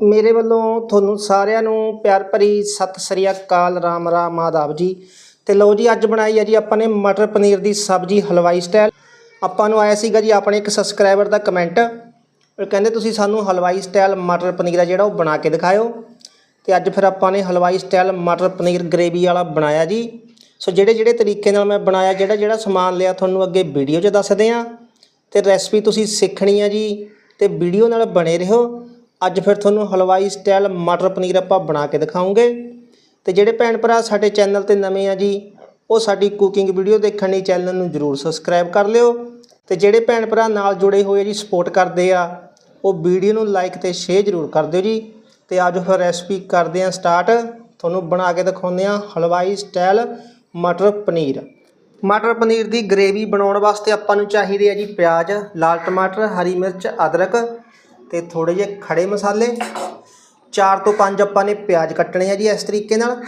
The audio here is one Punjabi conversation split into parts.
ਮੇਰੇ ਵੱਲੋਂ ਤੁਹਾਨੂੰ ਸਾਰਿਆਂ ਨੂੰ ਪਿਆਰ ਭਰੀ ਸਤਿ ਸ੍ਰੀ ਅਕਾਲ, ਰਾਮ ਰਾਮ ਆਦਾਬ ਜੀ। ਤੇ ਲਓ ਜੀ, ਅੱਜ ਬਣਾਈ ਹੈ ਜੀ ਆਪਾਂ ਨੇ ਮਟਰ ਪਨੀਰ ਦੀ ਸਬਜ਼ੀ ਹਲਵਾਈ ਸਟਾਈਲ ਆਪਾਂ ਨੂੰ ਆਇਆ ਸੀਗਾ ਜੀ ਆਪਣੇ ਇੱਕ ਸਬਸਕ੍ਰਾਈਬਰ ਦਾ ਕਮੈਂਟ ਉਹ ਕਹਿੰਦੇ, ਤੁਸੀਂ ਸਾਨੂੰ ਹਲਵਾਈ ਸਟਾਈਲ ਮਟਰ ਪਨੀਰ ਆ ਜਿਹੜਾ ਉਹ ਬਣਾ ਕੇ ਦਿਖਾਇਓ। ਤੇ ਅੱਜ ਫਿਰ ਆਪਾਂ ਨੇ ਹਲਵਾਈ ਸਟਾਈਲ ਮਟਰ ਪਨੀਰ ਗ੍ਰੇਵੀ ਵਾਲਾ ਬਣਾਇਆ ਜੀ। ਸੋ ਜਿਹੜੇ ਜਿਹੜੇ ਤਰੀਕੇ ਨਾਲ ਮੈਂ ਬਣਾਇਆ, ਜਿਹੜਾ ਜਿਹੜਾ ਸਮਾਨ ਲਿਆ, ਤੁਹਾਨੂੰ ਅੱਗੇ ਵੀਡੀਓ 'ਚ ਦੱਸਦੇ ਆ ਤੇ ਰੈਸਪੀ ਤੁਸੀਂ ਸਿੱਖਣੀ ਆ ਜੀ, ਤੇ ਵੀਡੀਓ ਨਾਲ ਬਣੇ ਰਹੋ। ਅੱਜ ਫਿਰ ਤੁਹਾਨੂੰ ਹਲਵਾਈ ਸਟਾਈਲ ਮਟਰ ਪਨੀਰ ਆਪਾਂ ਬਣਾ ਕੇ ਦਿਖਾਉਂਗੇ। ਤੇ ਜਿਹੜੇ ਭੈਣ ਭਰਾ ਸਾਡੇ ਚੈਨਲ ਤੇ ਨਵੇਂ ਆ ਜੀ, ਉਹ ਸਾਡੀ ਕੁਕਿੰਗ ਵੀਡੀਓ ਦੇਖਣ ਲਈ ਚੈਨਲ ਨੂੰ ਜਰੂਰ ਸਬਸਕ੍ਰਾਈਬ ਕਰ ਲਿਓ। ਤੇ ਜਿਹੜੇ ਭੈਣ ਭਰਾ ਨਾਲ ਜੁੜੇ ਹੋਏ ਜੀ ਸਪੋਰਟ ਕਰਦੇ ਆ, ਉਹ ਵੀਡੀਓ ਨੂੰ ਲਾਈਕ ਤੇ ਸ਼ੇਅਰ ਜਰੂਰ ਕਰ ਦਿਓ ਜੀ। ਤੇ ਅੱਜ ਫਿਰ ਰੈਸਪੀ ਕਰਦੇ ਆ ਸਟਾਰਟ ਤੁਹਾਨੂੰ ਬਣਾ ਕੇ ਦਿਖਾਉਂਦੇ ਆ ਹਲਵਾਈ ਸਟਾਈਲ ਮਟਰ ਪਨੀਰ। ਮਟਰ ਪਨੀਰ ਦੀ ਗ੍ਰੇਵੀ ਬਣਾਉਣ ਵਾਸਤੇ ਆਪਾਂ ਨੂੰ ਚਾਹੀਦੇ ਆ ਜੀ ਪਿਆਜ਼, ਲਾਲ ਟਮਾਟਰ, ਹਰੀ ਮਿਰਚ, ਅਦਰਕ। ਤੇ ਥੋੜੇ ਜਿਹੇ ਖੜੇ ਮਸਾਲੇ। 4 ਤੋਂ 5 ਆਪਾਂ ਨੇ ਪਿਆਜ਼ ਕੱਟਣੇ ਆ ਜੀ ਇਸ ਤਰੀਕੇ ਨਾਲ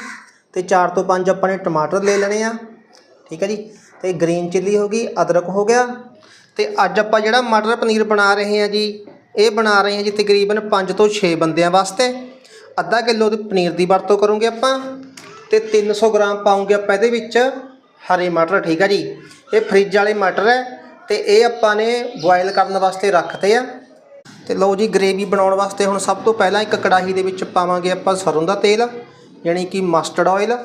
ਤੇ 4 ਤੋਂ 5 ਆਪਾਂ ਨੇ ਟਮਾਟਰ ਲੈ ਲੈਣੇ ਆ। ਠੀਕ ਹੈ ਜੀ? ਤੇ ਗ੍ਰੀਨ ਚਿੱਲੀ ਹੋ ਗਈ, ਅਦਰਕ ਹੋ ਗਿਆ ਤੇ ਅੱਜ ਆਪਾਂ ਜਿਹੜਾ ਮਟਰ ਪਨੀਰ ਬਣਾ ਰਹੇ ਹਾਂ ਜੀ, ਇਹ ਬਣਾ ਰਹੇ ਹਾਂ ਜੀ ਤਕਰੀਬਨ 5 ਤੋਂ 6 ਬੰਦਿਆਂ ਵਾਸਤੇ। ਅੱਧਾ ਕਿਲੋ ਦੇ ਪਨੀਰ ਦੀ ਵਰਤੋਂ ਕਰੂੰਗੇ ਆਪਾਂ ਤੇ 300 ਗ੍ਰਾਮ ਪਾਉਂਗੇ ਆਪਾਂ ਇਹਦੇ ਵਿੱਚ ਹਰੇ ਮਟਰ, ਠੀਕ ਆ ਜੀ? ਇਹ ਫ੍ਰਿਜ ਵਾਲੇ ਮਟਰ ਹੈ ਤੇ ਇਹ ਆਪਾਂ ਨੇ ਬੋਇਲ ਕਰਨ ਵਾਸਤੇ ਰੱਖਤੇ ਆ। ਤੇ ਲਓ ਜੀ, ਗ੍ਰੇਵੀ ਬਣਾਉਣ ਵਾਸਤੇ ਹੁਣ ਸਭ ਤੋਂ ਪਹਿਲਾਂ ਇੱਕ ਕੜਾਹੀ ਦੇ ਵਿੱਚ ਪਾਵਾਂਗੇ ਆਪਾਂ ਸਰੋਂ ਦਾ ਤੇਲ, ਯਾਨੀ ਕਿ ਮਸਟਰਡ ਆਇਲ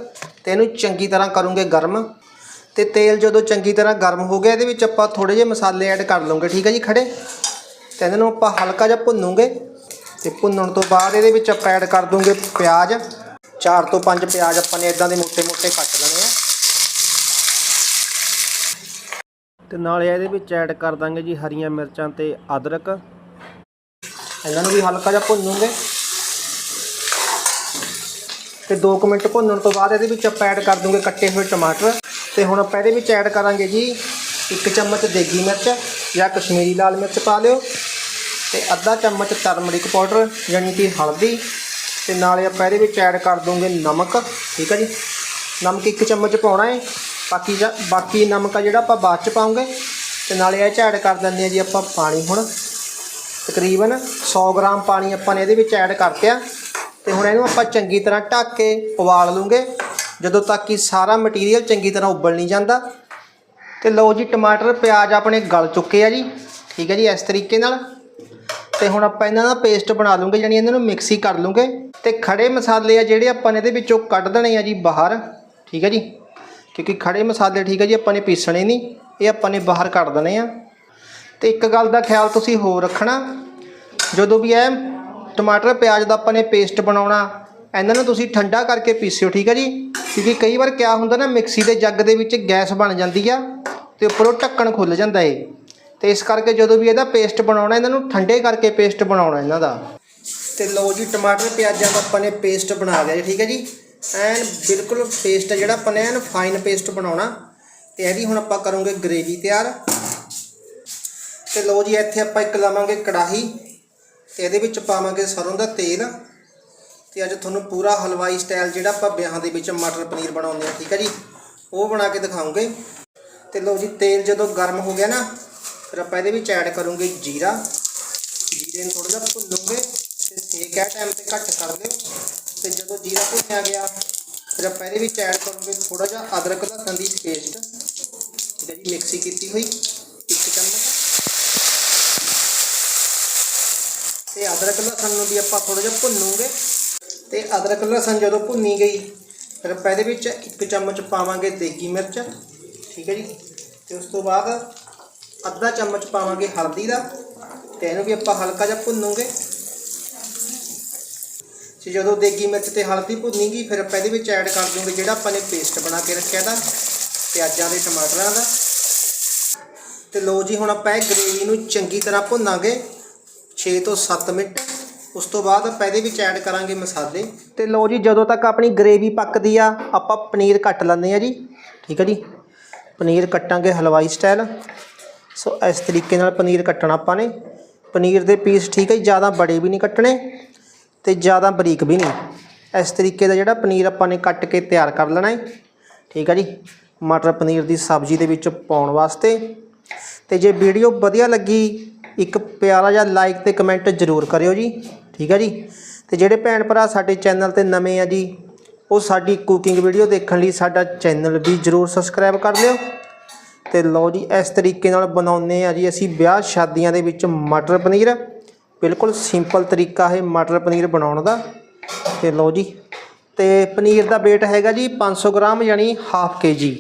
ਤੇ ਇਹਨੂੰ ਚੰਗੀ ਤਰ੍ਹਾਂ ਕਰੂੰਗੇ ਗਰਮ ਤੇ ਤੇਲ ਜਦੋਂ ਚੰਗੀ ਤਰ੍ਹਾਂ ਗਰਮ ਹੋ ਗਿਆ, ਇਹਦੇ ਵਿੱਚ ਆਪਾਂ ਥੋੜੇ ਜਿਹੇ ਮਸਾਲੇ ਐਡ ਕਰ ਲਵਾਂਗੇ, ਠੀਕ ਹੈ ਜੀ ਖੜੇ? ਤੇ ਇਹਨਾਂ ਨੂੰ ਆਪਾਂ ਹਲਕਾ ਜਿਹਾ ਭੁੰਨੂਗੇ ਤੇ ਭੁੰਨਣ ਤੋਂ ਬਾਅਦ ਇਹਦੇ ਵਿੱਚ ਆਪਾਂ ਐਡ ਕਰ ਦੂੰਗੇ ਪਿਆਜ਼। ਚਾਰ ਤੋਂ ਪੰਜ ਪਿਆਜ਼ ਆਪਾਂ ਨੇ ਇਦਾਂ ਦੇ ਮੋٹے-ਮੋٹے ਕੱਟ ਲੈਣੇ ਆ। ਤੇ ਨਾਲੇ ਇਹਦੇ ਵਿੱਚ ਐਡ ਕਰ ਦਾਂਗੇ ਜੀ ਹਰੀਆਂ ਮਿਰਚਾਂ ਤੇ ਅਦਰਕ। ਇਹਨਾਂ ਨੂੰ ਵੀ ਹਲਕਾ ਜਿਹਾ ਭੁੰਨੂਗੇ ਤੇ 2 ਮਿੰਟ ਭੁੰਨਣ ਤੋਂ ਬਾਅਦ ਇਹਦੇ ਵਿੱਚ ਆਪਾਂ ਐਡ ਕਰ ਦੂੰਗੇ ਕੱਟੇ ਹੋਏ ਟਮਾਟਰ। ਤੇ ਹੁਣ ਆਪਾਂ ਇਹਦੇ ਵਿੱਚ ਐਡ ਕਰਾਂਗੇ ਜੀ ਇੱਕ ਚਮਚ ਦੇਗੀ ਮਿਰਚ ਜਾਂ ਕਸ਼ਮੀਰੀ ਲਾਲ ਮਿਰਚ ਪਾ ਲਿਓ। ਤੇ ਅੱਧਾ ਚਮਚ ਟਰਮਰਿਕ ਪਾਊਡਰ ਯਾਨੀ ਕਿ ਹਲਦੀ। ਤੇ ਨਾਲੇ ਆਪਾਂ ਇਹਦੇ ਵਿੱਚ ਐਡ ਕਰ ਦੂੰਗੇ ਨਮਕ, ਠੀਕ ਹੈ ਜੀ? ਨਮਕ ਇੱਕ ਚਮਚ ਪਾਉਣਾ ਹੈ ਬਾਕੀ ਜਾ- ਬਾਕੀ ਨਮਕ ਆ ਜਿਹੜਾ ਆਪਾਂ ਬਾਅਦ ਚ ਪਾਉਂਗੇ। ਤੇ ਨਾਲੇ ਇਹ ਚ ਐਡ ਕਰ ਦਿੰਦੇ ਆ ਜੀ ਆਪਾਂ ਪਾਣੀ ਹੁਣ। ਤਕਰੀਬਨ 100 ਗ੍ਰਾਮ ਪਾਣੀ ਆਪਾਂ ਨੇ ਇਹਦੇ ਵਿੱਚ ਐਡ ਕਰਤਿਆ। ਤੇ ਹੁਣ ਇਹਨੂੰ ਆਪਾਂ ਚੰਗੀ ਤਰ੍ਹਾਂ ਢੱਕ ਕੇ ਉਬਾਲ ਲੂੰਗੇ। ਜਦੋਂ ਤੱਕ ਕਿ ਸਾਰਾ ਮਟੀਰੀਅਲ ਚੰਗੀ ਤਰ੍ਹਾਂ ਉਬਲ ਨਹੀਂ ਜਾਂਦਾ। ਤੇ ਲਓ ਜੀ, ਟਮਾਟਰ, ਪਿਆਜ਼ ਆਪਣੇ ਗਲ ਚੁੱਕੇ ਆ ਜੀ। ਠੀਕ ਹੈ ਜੀ, ਇਸ ਤਰੀਕੇ ਨਾਲ। ਤੇ ਹੁਣ ਆਪਾਂ ਇਹਨਾਂ ਦਾ ਪੇਸਟ ਬਣਾ ਲੂੰਗੇ ਜਾਨੀ ਇਹਨਾਂ ਨੂੰ ਮਿਕਸੀ ਕਰ ਲੂੰਗੇ। ਤੇ ਖੜੇ ਮਸਾਲੇ ਆ ਜਿਹੜੇ ਆਪਾਂ ਨੇ ਇਹਦੇ ਵਿੱਚੋਂ ਕੱਢ ਦੇਣੇ ਆ ਜੀ ਬਾਹਰ। ਠੀਕ ਹੈ ਜੀ। ਕਿਉਂਕਿ ਖੜੇ ਮਸਾਲੇ, ਠੀਕ ਹੈ ਜੀ, ਆਪਾਂ ਨੇ ਪੀਸਣੇ ਨਹੀਂ। ਇਹ ਆਪਾਂ ਨੇ ਬਾਹਰ ਕੱਢ ਦੇਣੇ ਆ। ਤੇ ਇੱਕ ਗੱਲ ਦਾ ਖਿਆਲ ਤੁਸੀਂ ਹੋਰ ਰੱਖਣਾ। ਜਦੋਂ ਵੀ ਇਹ ਟਮਾਟਰ, ਪਿਆਜ਼ ਦਾ ਆਪਾਂ ਨੇ ਪੇਸਟ ਬਣਾਉਣਾ, ਇਹਨਾਂ ਨੂੰ ਤੁਸੀਂ ਠੰਡਾ ਕਰਕੇ ਪੀਸਿਓ, ਠੀਕ ਹੈ ਜੀ? ਕਿਉਂਕਿ ਕਈ ਵਾਰ ਕਿਆ ਹੁੰਦਾ ਨਾ, ਮਿਕਸੀ ਦੇ ਜੱਗ ਦੇ ਵਿੱਚ ਗੈਸ ਬਣ ਜਾਂਦੀ ਆ ਤੇ ਉੱਪਰੋਂ ਢੱਕਣ ਖੁੱਲ ਜਾਂਦਾ ਏ। ਤੇ ਇਸ ਕਰਕੇ ਜਦੋਂ ਵੀ ਇਹਦਾ ਪੇਸਟ ਬਣਾਉਣਾ, ਇਹਨਾਂ ਨੂੰ ਠੰਡੇ ਕਰਕੇ ਪੇਸਟ ਬਣਾਉਣਾ ਇਹਨਾਂ ਦਾ। ਤੇ ਲਓ ਜੀ, ਟਮਾਟਰ, ਪਿਆਜ਼ਾਂ ਦਾ ਆਪਾਂ ਨੇ ਪੇਸਟ ਬਣਾ ਲਿਆ ਜੀ, ਠੀਕ ਹੈ ਜੀ? ਐਨ ਬਿਲਕੁਲ ਪੇਸਟ ਜਿਹੜਾ ਆਪਾਂ ਨੇ ਐਨ ਫਾਈਨ ਪੇਸਟ ਬਣਾਉਣਾ। ਤੇ ਇਹਦੀ ਹੁਣ ਆਪਾਂ ਕਰੂੰਗੇ ਗ੍ਰੇਵੀ ਤਿਆਰ। ਤੇ ਲਓ ਜੀ, ਇੱਥੇ ਆਪਾਂ ਇੱਕ ਲਾਵਾਂਗੇ ਕੜਾਹੀ ਤੇ ਇਹਦੇ ਵਿੱਚ ਪਾਵਾਂਗੇ ਸਰੋਂ ਦਾ ਤੇਲ ਤੇ ਅੱਜ ਤੁਹਾਨੂੰ ਪੂਰਾ ਹਲਵਾਈ ਸਟਾਈਲ ਜਿਹੜਾ ਆਪਾਂ ਵਿਆਹਾਂ ਦੇ ਵਿੱਚ ਮਟਰ ਪਨੀਰ ਬਣਾਉਂਦੇ ਆ ਠੀਕ ਹੈ ਜੀ? ਉਹ ਬਣਾ ਕੇ ਦਿਖਾਉਂਗੇ। ਤੇ ਲਓ ਜੀ, ਤੇਲ ਜਦੋਂ ਗਰਮ ਹੋ ਗਿਆ ਨਾ, ਫਿਰ ਆਪਾਂ ਇਹਦੇ ਵਿੱਚ ਐਡ ਕਰੂੰਗੇ ਜੀਰਾ। ਜੀਰੇ ਨੂੰ ਥੋੜਾ ਜਿਹਾ ਭੁੰਨੂਗੇ ਤੇ ਸੇਕ ਹੈ ਟਾਈਮ ਤੇ ਘੱਟ ਕਰ ਦਿਓ ਤੇ ਜਦੋਂ ਜੀਰਾ ਭੁੰਨਿਆ ਗਿਆ, ਫਿਰ ਆਪਾਂ ਇਹਦੇ ਵਿੱਚ ਐਡ ਕਰੂੰਗੇ ਥੋੜਾ ਜਿਹਾ ਅਦਰਕ ਲਸਣ ਦੀ ਪੇਸਟ ਜਿਹੜੀ ਮਿਕਸੀ ਕੀਤੀ ਹੋਈ ਇੱਕ ਚਮਚ ਤੇ ਅਦਰਕ ਲਸਣ ਨੂੰ ਵੀ ਆਪਾਂ ਥੋੜਾ ਜਿਹਾ ਭੁੰਨੂਗੇ ਤੇ ਅਦਰਕ ਲਸਣ ਜਦੋਂ ਭੁੰਨੀ ਗਈ, ਫਿਰ ਆਪਾਂ ਇਹਦੇ ਵਿੱਚ ਇੱਕ ਚਮਚ ਪਾਵਾਂਗੇ ਦੇਗੀ ਮਿਰਚ, ਠੀਕ ਹੈ ਜੀ। ਤੇ ਉਸ ਤੋਂ ਬਾਅਦ ਅੱਧਾ ਚਮਚ ਪਾਵਾਂਗੇ ਹਲਦੀ ਦਾ ਤੇ ਇਹਨੂੰ ਵੀ ਆਪਾਂ ਹਲਕਾ ਜਿਹਾ ਭੁੰਨੂਗੇ। ਤੇ ਜਦੋਂ ਦੇਗੀ ਮਿਰਚ ਤੇ ਹਲਦੀ ਭੁੰਨੀ ਗਈ, ਫਿਰ ਆਪਾਂ ਇਹਦੇ ਵਿੱਚ ਐਡ ਕਰ ਦੂੰਗੇ ਜਿਹੜਾ ਆਪਾਂ ਨੇ ਪੇਸਟ ਬਣਾ ਕੇ ਰੱਖਿਆ ਦਾ ਪਿਆਜ਼ਾਂ ਦੇ ਟਮਾਟਰਾਂ ਦਾ। ਤੇ ਲਓ ਜੀ, ਹੁਣ ਆਪਾਂ ਇਹ ਗ੍ਰੇਵੀ ਨੂੰ ਚੰਗੀ ਤਰ੍ਹਾਂ ਭੁੰਨਾਂਗੇ। 6 ਤੋਂ 7 ਮਿੰਟ। ਉਸ ਤੋਂ ਬਾਅਦ ਆਪਾਂ ਇਹਦੇ ਵਿੱਚ ਐਡ ਕਰਾਂਗੇ ਮਸਾਲੇ। ਤੇ ਲਓ ਜੀ, ਜਦੋਂ ਤੱਕ ਆਪਣੀ ਗ੍ਰੇਵੀ ਪੱਕਦੀ ਆ, ਆਪਾਂ ਪਨੀਰ ਕੱਟ ਲੈਂਦੇ ਆ ਜੀ। ਠੀਕ ਹੈ ਜੀ? ਪਨੀਰ ਕੱਟਾਂਗੇ ਹਲਵਾਈ ਸਟਾਈਲ ਸੋ ਇਸ ਤਰੀਕੇ ਨਾਲ ਪਨੀਰ ਕੱਟਣਾ ਆਪਾਂ ਨੇ। ਪਨੀਰ ਦੇ ਪੀਸ ਠੀਕ ਹੈ ਜੀ, ਜ਼ਿਆਦਾ ਬੜੇ ਵੀ ਨਹੀਂ ਕੱਟਣੇ ਤੇ ਜ਼ਿਆਦਾ ਬਰੀਕ ਵੀ ਨਹੀਂ। ਇਸ ਤਰੀਕੇ ਦਾ ਜਿਹੜਾ ਪਨੀਰ ਆਪਾਂ ਨੇ ਕੱਟ ਕੇ ਤਿਆਰ ਕਰ ਲੈਣਾ ਹੈ। ਠੀਕ ਹੈ ਜੀ? ਮਟਰ ਪਨੀਰ ਦੀ ਸਬਜ਼ੀ ਦੇ ਵਿੱਚ ਪਾਉਣ ਵਾਸਤੇ। ਤੇ ਜੇ ਵੀਡੀਓ ਵਧੀਆ ਲੱਗੀ ਇੱਕ ਪਿਆਰਾ ਜਿਹਾ ਲਾਈਕ ਤੇ ਕਮੈਂਟ ਜ਼ਰੂਰ ਕਰਿਓ ਜੀ। ਠੀਕ ਹੈ ਜੀ? ਤੇ ਜਿਹੜੇ ਭੈਣ ਭਰਾ ਸਾਡੇ ਚੈਨਲ ਤੇ ਨਵੇਂ ਆ ਜੀ, ਉਹ ਸਾਡੀ ਕੁਕਿੰਗ ਵੀਡੀਓ ਦੇਖਣ ਲਈ ਸਾਡਾ ਚੈਨਲ ਵੀ ਜਰੂਰ ਸਬਸਕ੍ਰਾਈਬ ਕਰ ਲਿਓ। ਤੇ ਲਓ ਜੀ, ਇਸ ਤਰੀਕੇ ਨਾਲ ਬਣਾਉਂਦੇ ਆ ਜੀ ਅਸੀਂ ਵਿਆਹ ਸ਼ਾਦੀਆਂ ਦੇ ਵਿੱਚ ਮਟਰ ਪਨੀਰ। ਬਿਲਕੁਲ ਸਿੰਪਲ ਤਰੀਕਾ ਹੈ ਮਟਰ ਪਨੀਰ ਬਣਾਉਣ ਦਾ। ਤੇ ਲਓ ਜੀ, ਤੇ ਪਨੀਰ ਦਾ weight ਹੈਗਾ ਜੀ 500 ਗ੍ਰਾਮ ਯਾਨੀ ਹਾਫ ਕੇ ਜੀ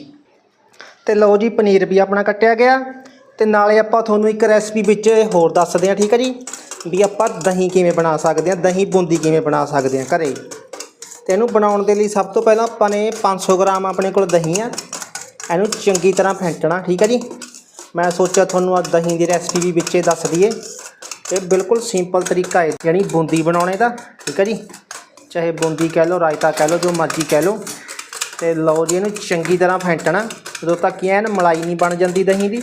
ਤੇ ਲਓ ਜੀ, ਪਨੀਰ ਵੀ ਆਪਣਾ ਕੱਟਿਆ ਗਿਆ। ਤੇ ਨਾਲੇ ਆਪਾਂ ਤੁਹਾਨੂੰ ਇੱਕ ਰੈਸਪੀ ਵਿੱਚ ਹੋਰ ਦੱਸਦੇ ਹਾਂ, ਠੀਕ ਹੈ ਜੀ? ਵੀ ਆਪਾਂ ਦਹੀਂ ਕਿਵੇਂ ਬਣਾ ਸਕਦੇ ਹਾਂ, ਦਹੀਂ ਬੂੰਦੀ ਕਿਵੇਂ ਬਣਾ ਸਕਦੇ ਹਾਂ ਘਰੇ। ਤੇ ਇਹਨੂੰ ਬਣਾਉਣ ਦੇ ਲਈ ਸਭ ਤੋਂ ਪਹਿਲਾਂ ਆਪਾਂ ਨੇ 500 ਗ੍ਰਾਮ ਆਪਣੇ ਕੋਲ ਦਹੀਂ ਆ। ਇਹਨੂੰ ਚੰਗੀ ਤਰ੍ਹਾਂ ਫੈਂਟਣਾ, ਠੀਕ ਹੈ ਜੀ? ਮੈਂ ਸੋਚਿਆ ਤੁਹਾਨੂੰ ਅੱਜ ਦਹੀਂ ਦੀ ਰੈਸਪੀ ਵੀ ਵਿੱਚੇ ਦੱਸ ਦਈਏ। ਇਹ ਬਿਲਕੁਲ ਸਿੰਪਲ ਤਰੀਕਾ ਹੈ, ਯਾਨੀ ਬੂੰਦੀ ਬਣਾਉਣੇ ਦਾ, ਠੀਕ ਹੈ ਜੀ? ਚਾਹੇ ਬੂੰਦੀ ਕਹਿ ਲਓ, ਰਾਇਤਾ ਕਹਿ ਲਓ, ਜੋ ਮਰਜ਼ੀ ਕਹਿ ਲਓ। ਤੇ ਲਓ ਜੀ, ਇਹਨੂੰ ਚੰਗੀ ਤਰ੍ਹਾਂ ਫੈਂਟਣਾ। ਜਦੋਂ ਤੱਕ ਐਨ ਮਲਾਈ ਨਹੀਂ ਬਣ ਜਾਂਦੀ ਦਹੀਂ ਦੀ।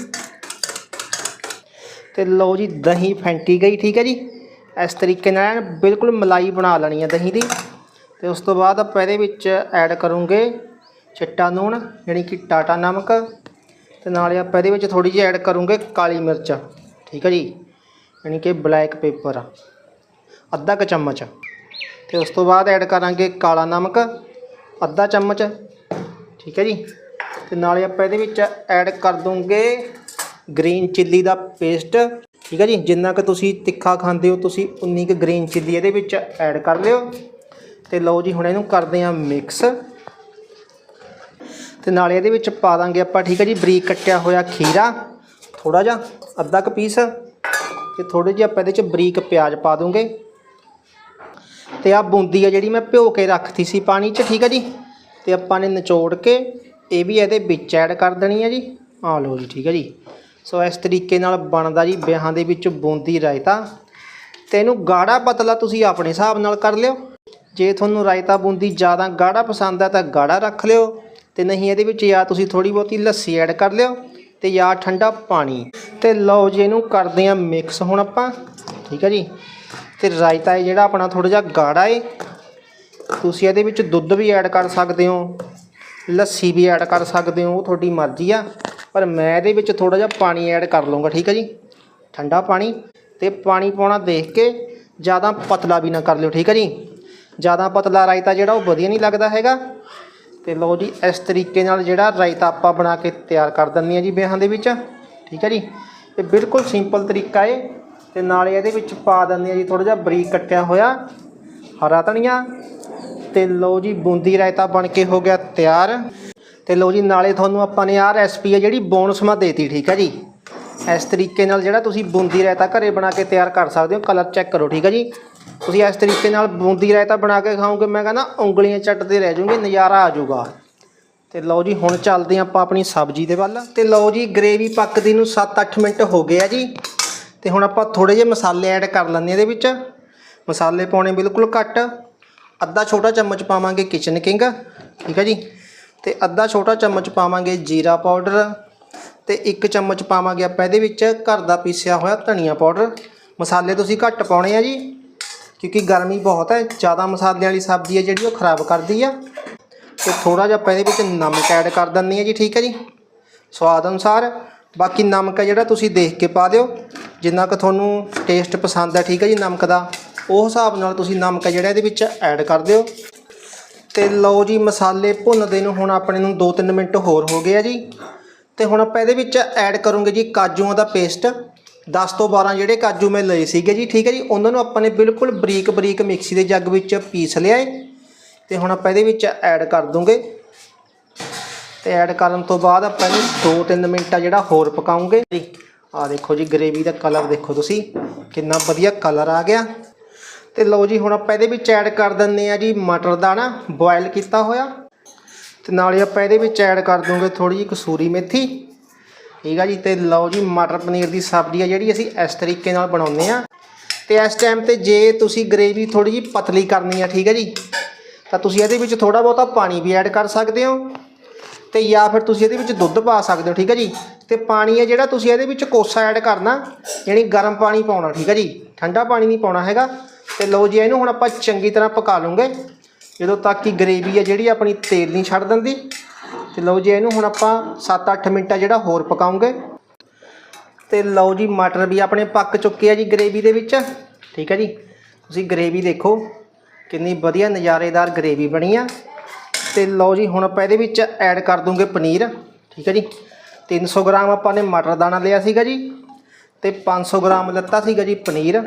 ਤੇ ਲਓ ਜੀ, ਦਹੀਂ ਫੈਂਟੀ ਗਈ, ਠੀਕ ਹੈ ਜੀ। ਇਸ ਤਰੀਕੇ ਨਾਲ ਬਿਲਕੁਲ ਮਲਾਈ ਬਣਾ ਲੈਣੀ ਹੈ ਦਹੀਂ ਦੀ। ਤੇ ਉਸ ਤੋਂ ਬਾਅਦ ਆਪਾਂ ਇਹਦੇ ਵਿੱਚ ਐਡ ਕਰੂੰਗੇ ਚਿੱਟਾ ਲੂਣ ਯਾਨੀ ਕਿ ਟਾਟਾ ਨਮਕ। ਤੇ ਨਾਲੇ ਆਪਾਂ ਇਹਦੇ ਵਿੱਚ ਥੋੜੀ ਜਿਹੀ ਐਡ ਕਰੂੰਗੇ ਕਾਲੀ ਮਿਰਚ, ਠੀਕ ਹੈ ਜੀ। ਯਾਨੀ ਕਿ ਬਲੈਕ ਪੇਪਰ ਅੱਧਾ ਕੁ ਚਮਚ। ਤੇ ਉਸ ਤੋਂ ਬਾਅਦ ਐਡ ਕਰਾਂਗੇ ਕਾਲਾ ਨਮਕ, ਅੱਧਾ ਚਮਚ, ਠੀਕ ਹੈ ਜੀ। ਤੇ ਨਾਲੇ ਆਪਾਂ ਇਹਦੇ ਵਿੱਚ ਐਡ ਕਰ ਦੂੰਗੇ ਗ੍ਰੀਨ ਚਿੱਲੀ ਦਾ ਪੇਸਟ। ਠੀਕ ਹੈ ਜੀ, ਜਿੰਨਾ ਕਿ ਤੁਸੀਂ ਤਿੱਖਾ ਖਾਂਦੇ ਹੋ, ਤੁਸੀਂ ਉਨੀ ਕੁ ਗ੍ਰੀਨ ਚਿੱਲੀ ਇਹਦੇ ਵਿੱਚ ਐਡ ਕਰ ਲਿਓ। ਤੇ ਲਓ ਜੀ, ਹੁਣ ਇਹਨੂੰ ਕਰਦੇ ਹਾਂ ਮਿਕਸ। ਤੇ ਨਾਲੇ ਇਹਦੇ ਵਿੱਚ ਪਾ ਦਾਂਗੇ ਆਪਾਂ, ਠੀਕ ਹੈ ਜੀ, ਬਰੀਕ ਕੱਟਿਆ ਹੋਇਆ ਖੀਰਾ। ਥੋੜਾ ਜਿਹਾ, ਅੱਧਾ ਕੁ ਪੀਸ। ਤੇ ਥੋੜੇ ਜਿਹੇ ਆਪਾਂ ਇਹਦੇ ਚ ਬਰੀਕ ਪਿਆਜ਼ ਪਾ ਦੂੰਗੇ। ਤੇ ਆ ਬੂੰਦੀ ਆ ਜਿਹੜੀ ਮੈਂ ਭਿਓ ਕੇ ਰੱਖਤੀ ਸੀ ਪਾਣੀ 'ਚ, ਠੀਕ ਹੈ ਜੀ। ਤੇ ਆਪਾਂ ਨੇ ਨਿਚੋੜ ਕੇ, ਇਹ ਵੀ ਇਹਦੇ ਵਿੱਚ ਐਡ ਕਰ ਦੇਣੀ ਹੈ ਜੀ। ਆ ਲਓ ਜੀ, ਠੀਕ ਹੈ ਜੀ। ਸੋ ਇਸ ਤਰੀਕੇ ਨਾਲ ਬਣਦਾ ਜੀ ਵਿਆਹਾਂ ਦੇ ਵਿੱਚ ਬੂੰਦੀ ਰਾਇਤਾ। ਤੇ ਇਹਨੂੰ ਗਾੜਾ ਪਤਲਾ ਤੁਸੀਂ ਆਪਣੇ ਹਿਸਾਬ ਨਾਲ ਕਰ ਲਿਓ। ਜੇ ਤੁਹਾਨੂੰ ਰਾਇਤਾ ਬੂੰਦੀ ਜ਼ਿਆਦਾ ਗਾੜਾ ਪਸੰਦ ਆ ਤਾਂ ਗਾੜਾ ਰੱਖ ਲਿਓ ਤੇ ਨਹੀਂ ਇਹਦੇ ਵਿੱਚ ਜਾਂ ਤੁਸੀਂ ਥੋੜੀ ਬਹੁਤੀ ਲੱਸੀ ਐਡ ਕਰ ਲਿਓ ਤੇ ਜਾਂ ਠੰਡਾ ਪਾਣੀ। ਤੇ ਲਓ ਜੀ ਇਹਨੂੰ ਕਰਦੇ ਆ ਮਿਕਸ ਹੁਣ ਆਪਾਂ। ਠੀਕ ਹੈ ਜੀ? ਤੇ ਰਾਇਤਾ ਹੈ ਜਿਹੜਾ ਆਪਣਾ ਥੋੜਾ ਜਿਹਾ ਗਾੜਾ ਹੈ ਤੁਸੀਂ ਇਹਦੇ ਵਿੱਚ ਦੁੱਧ ਵੀ ਐਡ ਕਰ ਸਕਦੇ ਹੋ, ਲੱਸੀ ਵੀ ਐਡ ਕਰ ਸਕਦੇ ਹੋ, ਉਹ ਤੁਹਾਡੀ ਮਰਜ਼ੀ ਆ। ਪਰ ਮੈਂ ਇਹਦੇ ਵਿੱਚ ਥੋੜਾ ਜਿਹਾ ਪਾਣੀ ਐਡ ਕਰ ਲਵਾਂਗਾ ਠੀਕ ਹੈ ਜੀ? ਠੰਡਾ ਪਾਣੀ ਤੇ ਪਾਣੀ ਪਾਉਣਾ ਦੇਖ ਕੇ ਜ਼ਿਆਦਾ ਪਤਲਾ ਵੀ ਨਾ ਕਰ ਲਿਓ, ਠੀਕ ਹੈ ਜੀ? ਜ਼ਿਆਦਾ ਪਤਲਾ ਰਾਇਤਾ ਜਿਹੜਾ ਉਹ ਵਧੀਆ ਨਹੀਂ ਲੱਗਦਾ ਹੈਗਾ। ਤੇ ਲਓ ਜੀ, ਇਸ ਤਰੀਕੇ ਨਾਲ ਜਿਹੜਾ ਰਾਇਤਾ ਆਪਾਂ ਬਣਾ ਕੇ ਤਿਆਰ ਕਰ ਦਿੰਦੇ ਆ ਜੀ ਵਿਆਹਾਂ ਦੇ ਵਿੱਚ, ਠੀਕ ਹੈ ਜੀ? ਇਹ ਬਿਲਕੁਲ ਸਿੰਪਲ ਤਰੀਕਾ ਏ ਤੇ ਨਾਲੇ ਇਹਦੇ ਵਿੱਚ ਪਾ ਦਿੰਦੇ ਆ ਜੀ ਥੋੜਾ ਜਿਹਾ ਬਰੀਕ ਕੱਟਿਆ ਹੋਇਆ ਹਰਾ ਧਨੀਆ। ਤੇ ਲਓ ਜੀ, ਬੂੰਦੀ ਰਾਇਤਾ ਬਣ ਕੇ ਹੋ ਗਿਆ ਤਿਆਰ। ਤੇ ਲਓ ਜੀ, ਨਾਲੇ ਤੁਹਾਨੂੰ ਆਪਾਂ ਨੇ ਆਹ ਰੈਸਪੀ ਹੈ ਜਿਹੜੀ ਬੋਨਸ ਮਾ ਦੇਤੀ, ਠੀਕ ਹੈ ਜੀ? ਇਸ ਤਰੀਕੇ ਨਾਲ ਜਿਹੜਾ ਤੁਸੀਂ ਬੂੰਦੀ ਰਾਇਤਾ ਘਰੇ ਬਣਾ ਕੇ ਤਿਆਰ ਕਰ ਸਕਦੇ ਹੋ ਕਲਰ ਚੈੱਕ ਕਰੋ, ਠੀਕ ਹੈ ਜੀ? ਤੁਸੀਂ ਇਸ ਤਰੀਕੇ ਨਾਲ ਬੂੰਦੀ ਰਾਇਤਾ ਬਣਾ ਕੇ ਖਾਓਗੇ, ਮੈਂ ਕਹਿੰਦਾ ਉਂਗਲੀਆਂ ਚੱਟਦੇ ਰਹਿ ਜਾਓਗੇ, ਨਜ਼ਾਰਾ ਆ ਜਾਊਗਾ। ਤੇ ਲਓ ਜੀ, ਹੁਣ ਚੱਲਦੇ ਹਾਂ ਆਪਾਂ ਆਪਣੀ ਸਬਜ਼ੀ ਦੇ ਵੱਲ। ਤੇ ਲਓ ਜੀ ਗ੍ਰੇਵੀ ਪੱਕਦੀ ਨੂੰ 7-8 ਮਿੰਟ ਹੋ ਗਏ ਆ ਜੀ। ਤੇ ਹੁਣ ਆਪਾਂ ਥੋੜੇ ਜਿਹੇ ਮਸਾਲੇ ਐਡ ਕਰ ਲੈਂਦੇ ਇਹਦੇ ਵਿੱਚ। ਮਸਾਲੇ ਪਾਉਣੇ ਬਿਲਕੁਲ ਘੱਟ। ਅੱਧਾ ਛੋਟਾ ਚਮਚ ਪਾਵਾਂਗੇ ਕਿਚਨ ਕਿੰਗ ਠੀਕ ਹੈ ਜੀ? ਤੇ ਅੱਧਾ ਛੋਟਾ ਚਮਚ ਪਾਵਾਂਗੇ ਜੀਰਾ ਪਾਊਡਰ ਤੇ ਇੱਕ ਚਮਚ ਪਾਵਾਂਗੇ ਆਪਾਂ ਇਹਦੇ ਵਿੱਚ ਘਰ ਦਾ ਪੀਸਿਆ ਹੋਇਆ ਧਨੀਆ ਪਾਊਡਰ। ਮਸਾਲੇ ਤੁਸੀਂ ਘੱਟ ਪਾਉਣੇ ਆ ਜੀ, ਕਿਉਂਕਿ ਗਰਮੀ ਬਹੁਤ ਹੈ, ਜ਼ਿਆਦਾ ਮਸਾਲਿਆਂ ਵਾਲੀ ਸਬਜ਼ੀ ਹੈ ਜਿਹੜੀ ਉਹ ਖਰਾਬ ਕਰਦੀ ਆ। ਤੇ ਥੋੜਾ ਜਿਹਾ ਆਪਾਂ ਇਹਦੇ ਵਿੱਚ ਨਮਕ ਐਡ ਕਰ ਦਿੰਨੀ ਆ ਜੀ, ਠੀਕ ਹੈ ਜੀ? ਸਵਾਦ ਅਨੁਸਾਰ। ਬਾਕੀ ਨਮਕ ਹੈ ਜਿਹੜਾ ਤੁਸੀਂ ਦੇਖ ਕੇ ਪਾ ਦਿਓ, ਜਿੰਨਾ ਕੁ ਤੁਹਾਨੂੰ ਟੇਸਟ ਪਸੰਦ ਹੈ, ਠੀਕ ਹੈ ਜੀ, ਨਮਕ ਦਾ। ਉਹ ਹਿਸਾਬ ਨਾਲ ਤੁਸੀਂ ਨਮਕ ਹੈ ਜਿਹੜਾ ਇਹਦੇ ਵਿੱਚ ਐਡ ਕਰ ਦਿਓ। ਤੇ ਲਓ ਜੀ ਮਸਾਲੇ ਭੁੰਨਦੇ ਨੂੰ ਹੁਣ ਆਪਣੇ ਨੂੰ 2-3 ਮਿੰਟ ਹੋਰ ਹੋ ਗਏ ਆ ਜੀ। ਤੇ ਹੁਣ ਆਪਾਂ ਇਹਦੇ ਵਿੱਚ ਐਡ ਕਰੂੰਗੇ ਜੀ ਕਾਜੂਆਂ ਦਾ ਪੇਸਟ 10 ਤੋਂ 12 ਜਿਹੜੇ ਕਾਜੂ ਮੈਂ ਲਏ ਸੀਗੇ ਜੀ, ਠੀਕ ਹੈ ਜੀ। ਉਹਨਾਂ ਨੂੰ ਆਪਾਂ ਨੇ ਬਿਲਕੁਲ ਬਰੀਕ ਬਰੀਕ ਮਿਕਸੀ ਦੇ ਜੱਗ ਵਿੱਚ ਪੀਸ ਲਿਆ ਏ। ਤੇ ਹੁਣ ਆਪਾਂ ਇਹਦੇ ਵਿੱਚ ਐਡ ਕਰ ਦੂੰਗੇ। ਤੇ ਐਡ ਕਰਨ ਤੋਂ ਬਾਅਦ ਆਪਾਂ ਇਹਨੂੰ 2-3 ਮਿੰਟ ਆ ਜਿਹੜਾ ਹੋਰ ਪਕਾਉਂਗੇ। ਜੀ ਆ ਦੇਖੋ ਜੀ ਗ੍ਰੇਵੀ ਦਾ ਕਲਰ ਦੇਖੋ ਤੁਸੀਂ। ਕਿੰਨਾ ਵਧੀਆ ਕਲਰ ਆ ਗਿਆ। ਤੇ ਲਓ ਜੀ, ਹੁਣ ਆਪਾਂ ਇਹਦੇ ਵਿੱਚ ਐਡ ਕਰ ਦਿੰਨੇ ਆ ਜੀ ਮਟਰ ਦਾ ਨਾ ਬੋਇਲ ਕੀਤਾ ਹੋਇਆ। ਤੇ ਨਾਲੇ ਆਪਾਂ ਇਹਦੇ ਵਿੱਚ ਐਡ ਕਰ ਦੂੰਗੇ ਥੋੜੀ ਜਿਹੀ ਕਸੂਰੀ ਮੇਥੀ। ਠੀਕ ਆ ਜੀ, ਤੇ ਲਓ ਜੀ, ਮਟਰ ਪਨੀਰ ਦੀ ਸਬਜ਼ੀ ਆ ਜਿਹੜੀ ਅਸੀਂ ਇਸ ਤਰੀਕੇ ਨਾਲ ਬਣਾਉਂਦੇ ਆ ਤੇ ਇਸ ਟਾਈਮ ਤੇ ਜੇ ਤੁਸੀਂ ਗ੍ਰੇਵੀ ਥੋੜੀ ਜਿਹੀ ਪਤਲੀ ਕਰਨੀ ਆ, ਠੀਕ ਹੈ ਜੀ, ਤਾਂ ਤੁਸੀਂ ਇਹਦੇ ਵਿੱਚ ਥੋੜਾ ਬਹੁਤਾ ਪਾਣੀ ਵੀ ਐਡ ਕਰ ਸਕਦੇ ਹੋ। ਤੇ ਜਾਂ ਫਿਰ ਤੁਸੀਂ ਇਹਦੇ ਵਿੱਚ ਦੁੱਧ ਪਾ ਸਕਦੇ ਹੋ, ਠੀਕ ਹੈ ਜੀ, ਤੇ ਪਾਣੀ ਹੈ ਜਿਹੜਾ ਤੁਸੀਂ ਇਹਦੇ ਵਿੱਚ ਕੋਸਾ ਐਡ ਕਰਨਾ, ਯਾਨੀ ਗਰਮ ਪਾਣੀ ਪਾਉਣਾ, ਠੀਕ ਹੈ ਜੀ, ਠੰਡਾ ਪਾਣੀ ਨਹੀਂ ਪਾਉਣਾ ਹੈਗਾ। ਤੇ ਲਓ ਜੀ, ਇਹਨੂੰ ਹੁਣ ਆਪਾਂ ਚੰਗੀ ਤਰ੍ਹਾਂ ਪਕਾ ਲਵਾਂਗੇ। ਜਦੋਂ ਤੱਕ ਕਿ ਗਰੇਵੀ ਹੈ ਜਿਹੜੀ, ਆਪਣੀ ਤੇਲ ਨਹੀਂ ਛੱਡ ਦਿੰਦੀ। ਤੇ ਲਓ ਜੀ, ਇਹਨੂੰ ਹੁਣ ਆਪਾਂ 7-8 ਮਿੰਟ ਜਿਹੜਾ ਹੋਰ ਪਕਾਉਂਗੇ। ਤੇ ਲਓ ਜੀ, ਮਟਰ ਵੀ ਆਪਣੇ ਪੱਕ ਚੁੱਕੇ ਆ ਜੀ ਗਰੇਵੀ ਦੇ ਵਿੱਚ। ਠੀਕ ਹੈ ਜੀ? ਤੁਸੀਂ ਗਰੇਵੀ ਦੇਖੋ, ਕਿੰਨੀ ਵਧੀਆ ਨਜ਼ਾਰੇਦਾਰ ਗਰੇਵੀ ਬਣੀ ਆ। ਤੇ ਲਓ ਜੀ, ਹੁਣ ਆਪਾਂ ਇਹਦੇ ਵਿੱਚ ਐਡ ਕਰ ਦੂੰਗੇ ਪਨੀਰ। ਠੀਕ ਹੈ ਜੀ? 300 ਗ੍ਰਾਮ ਆਪਾਂ ਨੇ ਮਟਰ ਦਾਣਾ ਲਿਆ ਸੀਗਾ ਜੀ। ਤੇ 500 ਗ੍ਰਾਮ ਲੱਤਾ ਸੀਗਾ ਜੀ ਪਨੀਰ।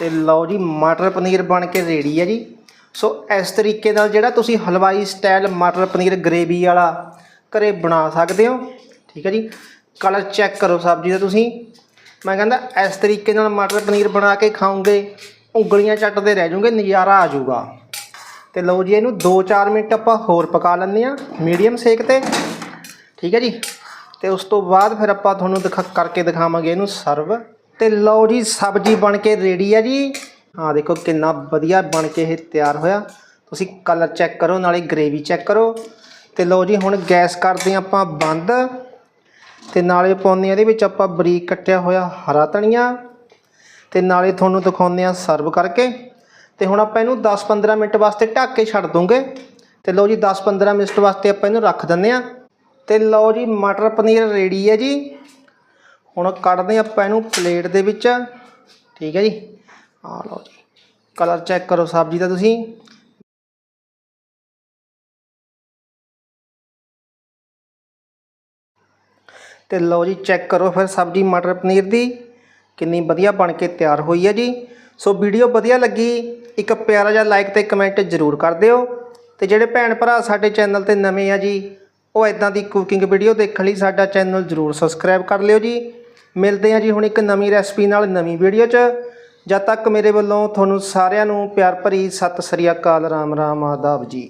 ਤੇ ਲਓ ਜੀ, ਮਟਰ ਪਨੀਰ ਬਣ ਕੇ ਰੈਡੀ ਹੈ ਜੀ। ਸੋ ਇਸ ਤਰੀਕੇ ਨਾਲ ਜਿਹੜਾ ਤੁਸੀਂ ਹਲਵਾਈ ਸਟਾਈਲ ਮਟਰ ਪਨੀਰ ਗਰੇਵੀ ਵਾਲਾ ਘਰੇ ਬਣਾ ਸਕਦੇ ਹੋ, ਠੀਕ ਹੈ ਜੀ। ਕਲਰ ਚੈੱਕ ਕਰੋ ਸਬਜ਼ੀ ਦਾ ਤੁਸੀਂ। ਮੈਂ ਕਹਿੰਦਾ ਇਸ ਤਰੀਕੇ ਨਾਲ ਮਟਰ ਪਨੀਰ ਬਣਾ ਕੇ ਖਾਓਗੇ, ਉਂਗਲੀਆਂ ਚੱਟਦੇ ਰਹਿ ਜਾਓਗੇ, ਨਜ਼ਾਰਾ ਆ ਜਾਊਗਾ। ਤੇ ਲਓ ਜੀ, ਇਹਨੂੰ 2-4 ਮਿੰਟ ਆਪਾਂ ਹੋਰ ਪਕਾ ਲੈਂਦੇ ਆ ਮੀਡੀਅਮ ਸੇਕ ਤੇ, ਠੀਕ ਹੈ ਜੀ। ਤੇ ਉਸ ਤੋਂ ਬਾਅਦ ਫਿਰ ਆਪਾਂ ਤੁਹਾਨੂੰ ਦਿਖਾ, ਕਰਕੇ ਦਿਖਾਵਾਂਗੇ ਇਹਨੂੰ ਸਰਵ ਤੇ ਲਓ ਜੀ, ਸਬਜ਼ੀ ਬਣ ਕੇ ਰੈਡੀ ਹੈ ਜੀ। ਹਾਂ ਦੇਖੋ ਕਿੰਨਾ ਵਧੀਆ ਬਣ ਕੇ ਇਹ ਤਿਆਰ ਹੋਇਆ। ਤੁਸੀਂ ਕਲਰ ਚੈੱਕ ਕਰੋ, ਨਾਲੇ ਗ੍ਰੇਵੀ ਚੈੱਕ ਕਰੋ। ਤੇ ਲਓ ਜੀ, ਹੁਣ ਗੈਸ ਕਰਦੇ ਹਾਂ ਆਪਾਂ ਬੰਦ। ਤੇ ਨਾਲੇ ਪਾਉਂਦੇ ਹਾਂ ਇਹਦੇ ਵਿੱਚ ਆਪਾਂ ਬਰੀਕ ਕੱਟਿਆ ਹੋਇਆ ਹਰਾ ਧਨੀਆ। ਤੇ ਨਾਲੇ ਤੁਹਾਨੂੰ ਦਿਖਾਉਂਦੇ ਆ ਸਰਵ ਕਰਕੇ। ਤੇ ਹੁਣ ਆਪਾਂ ਇਹਨੂੰ 10-15 ਮਿੰਟ ਵਾਸਤੇ ਢੱਕ ਕੇ ਛੱਡ ਦੂੰਗੇ ਤੇ ਲਓ ਜੀ 10-15 ਮਿੰਟ ਵਾਸਤੇ ਆਪਾਂ ਇਹਨੂੰ ਰੱਖ ਦਿੰਦੇ ਆ ਤੇ ਲਓ ਜੀ, ਮਟਰ ਪਨੀਰ ਰੈਡੀ ਹੈ ਜੀ। ਹੁਣ ਕੱਢਦੇ ਆਪਾਂ ਇਹਨੂੰ ਪਲੇਟ ਦੇ ਵਿੱਚ। ਠੀਕ ਹੈ ਜੀ। ਆ ਲਓ ਜੀ। ਕਲਰ ਚੈੱਕ ਕਰੋ ਸਬਜ਼ੀ ਦਾ ਤੁਸੀਂ। ਤੇ ਲਓ ਜੀ ਚੈੱਕ ਕਰੋ ਫਿਰ ਸਬਜ਼ੀ ਮਟਰ ਪਨੀਰ ਦੀ। ਕਿੰਨੀ ਵਧੀਆ ਬਣ ਕੇ ਤਿਆਰ ਹੋਈ ਹੈ ਜੀ। ਸੋ ਵੀਡੀਓ ਵਧੀਆ ਲੱਗੀ, ਇੱਕ ਪਿਆਰਾ ਜਿਹਾ ਲਾਈਕ ਤੇ ਕਮੈਂਟ ਜ਼ਰੂਰ ਕਰ ਦਿਓ। ਤੇ ਜਿਹੜੇ ਭੈਣ ਭਰਾ ਸਾਡੇ ਚੈਨਲ ਤੇ ਨਵੇਂ ਆ ਜੀ, ਉਹ ਇਦਾਂ ਦੀ ਕੁਕਿੰਗ ਵੀਡੀਓ ਦੇਖਣ ਲਈ ਸਾਡਾ ਚੈਨਲ ਜ਼ਰੂਰ ਸਬਸਕ੍ਰਾਈਬ ਕਰ ਲਿਓ ਜੀ। ਮਿਲਦੇ ਹਾਂ ਜੀ ਹੁਣ ਇੱਕ ਨਵੀਂ ਰੈਸਪੀ ਨਾਲ ਨਵੀਂ ਵੀਡੀਓ 'ਚ। ਜਦ ਤੱਕ ਮੇਰੇ ਵੱਲੋਂ ਤੁਹਾਨੂੰ ਸਾਰਿਆਂ ਨੂੰ ਪਿਆਰ ਭਰੀ ਸਤਿ ਸ੍ਰੀ ਅਕਾਲ, ਰਾਮ ਰਾਮ, ਆਦਾਬ ਜੀ।